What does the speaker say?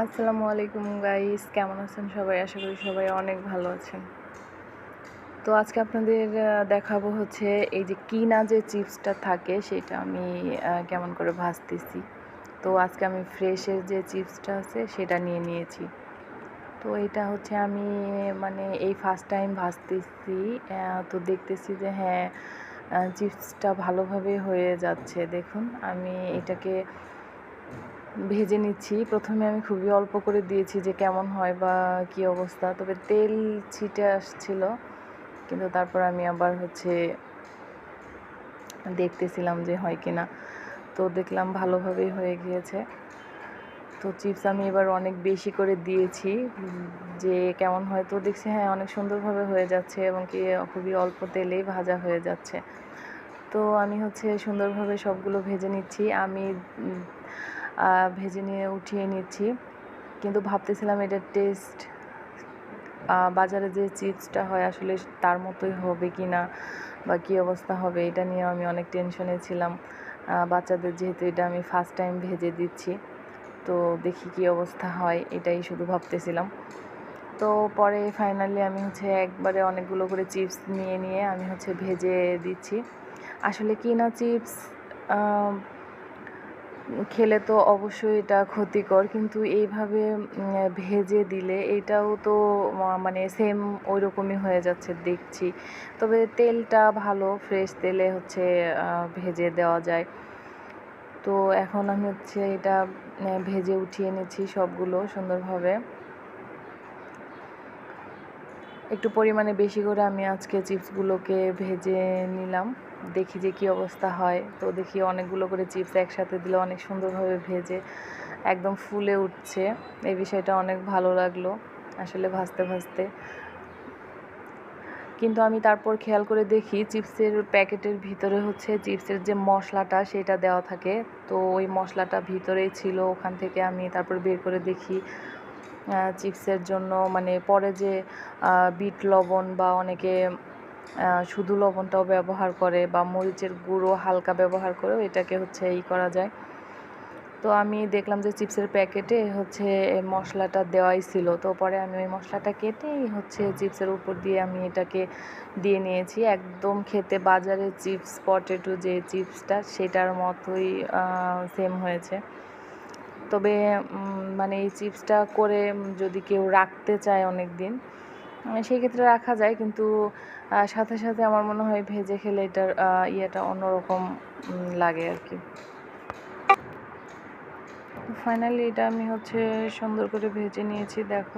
আসসালামু আলাইকুম গাইস কেমন আছেন সবাই? আশা করি সবাই অনেক ভালো আছেন। তো আজকে আপনাদের দেখাবো হচ্ছে এই যে কিনা যে চিপসটা থাকে সেটা আমি কেমন করে ভাজতেছি। তো আজকে আমি ফ্রেশের যে চিপসটা আছে সেটা নিয়ে নিয়েছি। তো এটা হচ্ছে আমি মানে এই ফার্স্ট টাইম ভাজতেছি তো দেখতেছি যে হ্যাঁ চিপসটা ভালোভাবে হয়ে যাচ্ছে। দেখুন, আমি এটাকে ভেজে নিচ্ছি। প্রথমে আমি খুবই অল্প করে দিয়েছি যে কেমন হয় বা কি অবস্থা। তবে তেল ছিটে আসছিল, কিন্তু তারপর আমি আবার হচ্ছে দেখতেছিলাম যে হয় কি না। তো দেখলাম ভালোভাবেই হয়ে গিয়েছে। তো চিপস আমি এবার অনেক বেশি করে দিয়েছি, যে কেমন হয় তো দেখছি হ্যাঁ অনেক সুন্দরভাবে হয়ে যাচ্ছে এবং কি খুবই অল্প তেলেই ভাজা হয়ে যাচ্ছে। তো আমি হচ্ছে সুন্দরভাবে সবগুলো ভেজে নিচ্ছি। আমি ভেজে নিয়ে উঠিয়ে নিচ্ছি। কিন্তু ভাবতেছিলাম এটার টেস্ট বাজারে যে চিপসটা হয় আসলে তার মতোই হবে কি না বা কী অবস্থা হবে, এটা নিয়ে আমি অনেক টেনশনে ছিলাম। বাচ্চাদের যেহেতু এটা আমি ফার্স্ট টাইম ভেজে দিচ্ছি, তো দেখি কী অবস্থা হয়, এটাই শুধু ভাবতেছিলাম। তো পরে ফাইনালি আমি হচ্ছে একবারে অনেকগুলো করে চিপস নিয়ে নিয়ে আমি হচ্ছে ভেজে দিচ্ছি। আসলে কি না চিপস খেলে তো অবশ্যই এটা ক্ষতিকর, কিন্তু এইভাবে ভেজে দিলে এটাও তো মানে সেম ওই রকমই হয়ে যাচ্ছে দেখছি। তবে তেলটা ভালো ফ্রেশ তেলে হচ্ছে ভেজে দেওয়া যায়। তো এখন আমি হচ্ছে এটা ভেজে উঠিয়ে নিচ্ছি সবগুলো সুন্দরভাবে। একটু পরিমাণে বেশি করে আমি আজকে চিপসগুলোকে ভেজে নিলাম। দেখি যে কী অবস্থা হয়। তো দেখি অনেকগুলো করে চিপস একসাথে দিলে, অনেক সুন্দরভাবে ভেজে একদম ফুলে উঠছে। এই বিষয়টা অনেক ভালো লাগল আসলে ভাজতে ভাজতে। কিন্তু আমি তারপর খেয়াল করে দেখি চিপসের প্যাকেটের ভিতরে হচ্ছে চিপসের যে মশলাটা সেটা দেওয়া থাকে। তো ওই মশলাটা ভিতরেই ছিল, ওখান থেকে আমি তারপর বের করে দেখি চিপসের জন্য মানে পরে যে বিট, লবণ বা অনেকে শুধু লবণটাও ব্যবহার করে বা মরিচের গুঁড়ো হালকা ব্যবহার করেও এটাকে হচ্ছে ই করা যায়। তো আমি দেখলাম যে চিপসের প্যাকেটে হচ্ছে মশলাটা দেওয়াই ছিল। তো পরে আমি ওই মশলাটা কেটেই হচ্ছে চিপসের উপর দিয়ে আমি এটাকে দিয়ে নিয়েছি। একদম খেতে বাজারে চিপস, পটেটো যে চিপসটা সেটার মতোই সেম হয়েছে। তবে মানে এই চিপসটা করে যদি কেউ রাখতে চায় অনেক দিন সেই ক্ষেত্রে রাখা যায়, কিন্তু সাথে সাথে আমার মনে হয় ভেজে খেলে এটার ইয়েটা অন্যরকম লাগে আর কি ফাইনালি এটা আমি হচ্ছে সুন্দর করে ভেজে নিয়েছি, দেখো।